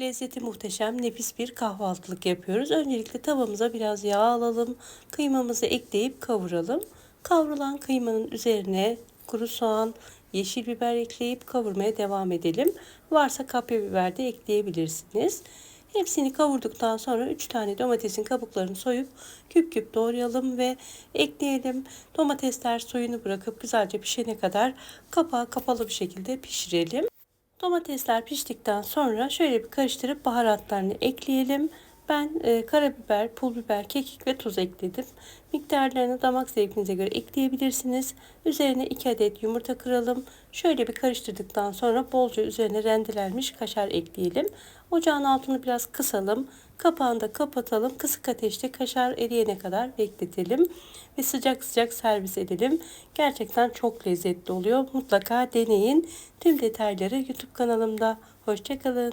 Lezzeti muhteşem, nefis bir kahvaltılık yapıyoruz. Öncelikle tavamıza biraz yağ alalım. Kıymamızı ekleyip kavuralım. Kavrulan kıymanın üzerine kuru soğan, yeşil biber ekleyip kavurmaya devam edelim. Varsa kapya biber de ekleyebilirsiniz. Hepsini kavurduktan sonra 3 tane domatesin kabuklarını soyup küp küp doğrayalım ve ekleyelim. Domatesler suyunu bırakıp güzelce pişene kadar kapağı kapalı bir şekilde pişirelim. Domatesler piştikten sonra şöyle bir karıştırıp baharatlarını ekleyelim. Ben e, karabiber, pul biber, kekik ve tuz ekledim. Miktarlarını damak zevkinize göre ekleyebilirsiniz. Üzerine 2 adet yumurta kıralım. Şöyle bir karıştırdıktan sonra bolca üzerine rendelenmiş kaşar ekleyelim. Ocağın altını biraz kısalım. Kapağını da kapatalım. Kısık ateşte kaşar eriyene kadar bekletelim. Ve sıcak sıcak servis edelim. Gerçekten çok lezzetli oluyor. Mutlaka deneyin. Tüm detayları YouTube kanalımda. Hoşçakalın.